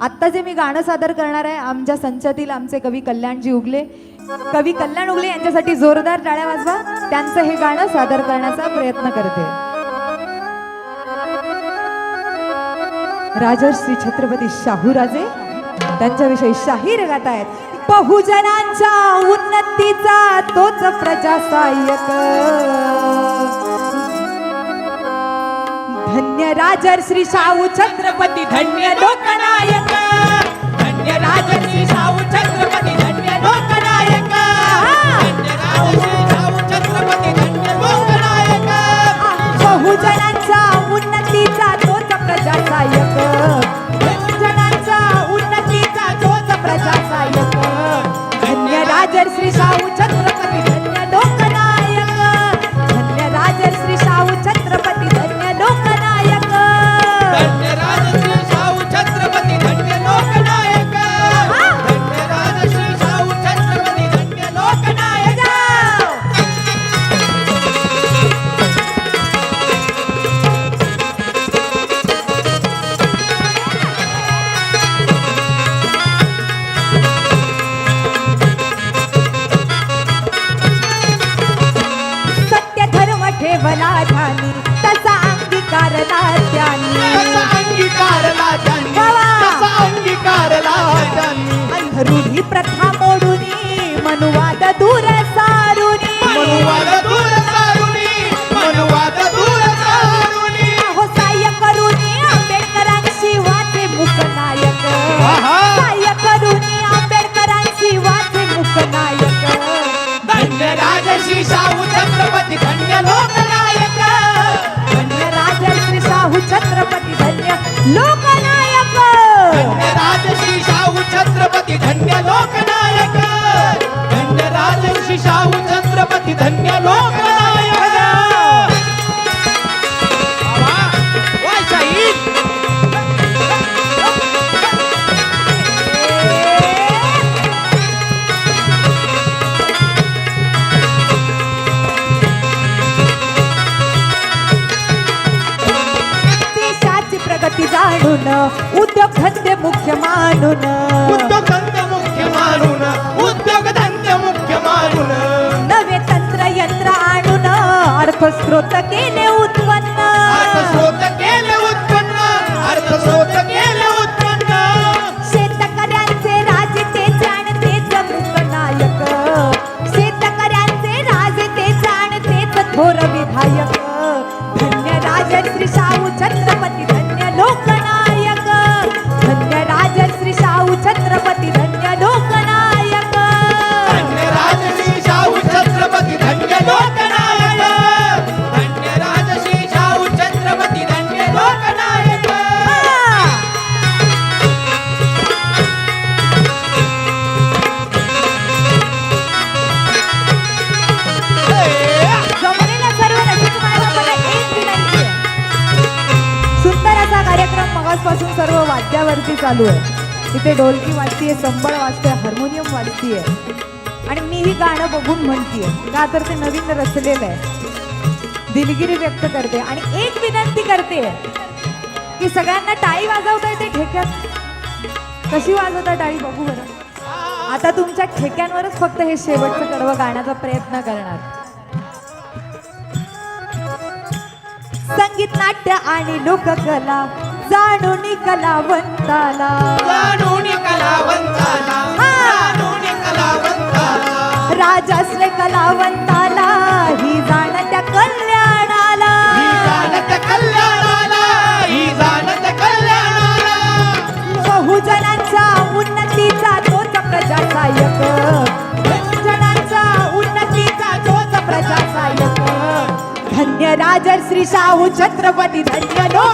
आत्ता जे मी गाणं सादर करणार आहे आमच्या संचातील आमचे कवी कल्याणजी उगले. कवी कल्याण उगले यांच्यासाठी जोरदार टाळ्या वाजवा. त्यांचं हे गाणं सादर करण्याचा प्रयत्न करते. राजर्षी छत्रपती शाहूराजे त्यांच्याविषयी शाहीर गात आहेत बहुजनांच्या उन्नतीचा तोच प्रजासायक धन्य राजर श्री शाहू छत्रपती धन्य लोकनायक। धन्य राजर श्री शाहू छत्रपती धन्य लोकनायक। धन्य राजश्री शाहू छत्रपती धन्य लोकनायक। बहुजनांच्या उन्नतीचा तोच प्रजासायक बहुजनांच्या उन्नतीचा तोच प्रजासायक धन्य राजर श्री शाहू ठेवला ध्यानी तसा अंगीकारला त्यानी कसा अंगीकारला त्यांनी कसा अंगीकारला त्यांनी अंधरूढी प्रथा मोडूनी मनुवाद दूर सारुनी. मनुवाद दूर सारुनी मनुवाद दूर सारुनी. हो साह्य करुनी आंबेडकरांशी वाचे मुखनायक. साह्य करुनी आंबेडकरांशी वाचे मुखनायक. धन्य राजश्री शाहू छत्रपती धन्य लोकनायक धन्य प्रगती जाणून उद्योग धंदे मुख्य मानून. उद्योगधंदे मुख्य मानून उद्योगधंदे मुख्य मानून. नवे तंत्र यंत्र आणून अर्थस्रोत केले उत्पन्न सर्व वाद्यावरती चालू आहे. इथे ढोलकी वाजतीये संबळ वाजते हार्मोनियम वाजतीये. आणि मी ही गाणं बघून म्हणतीये. का तर ते नवीन रचलेलं आहे. दिलगिरी व्यक्त करते आणि एक विनंती करते की सगळ्यांना टाळी वाजवता येते ठेक्यात. कशी वाजवता टाळी बघू बरं. आता तुमच्या ठेक्यांवरच फक्त हे शेवटचं कडवं गाण्याचा प्रयत्न करणार. संगीत नाट्य आणि लोककला. जाणून कलावंताला. जाणून कलावंताला जाणून कलावंताला. राजासले कलावंताला ही जाणत्या कल्याणाला. ही जाणत कल्याणाला ही जाणत कल्याणाला. बहुजनांच्या उन्नतीचा तोच प्रजासायक बहुजनांच्या उन्नतीचा तोच प्रजासायक धन्य राजश्री शाहू छत्रपती धन्य लोकनायक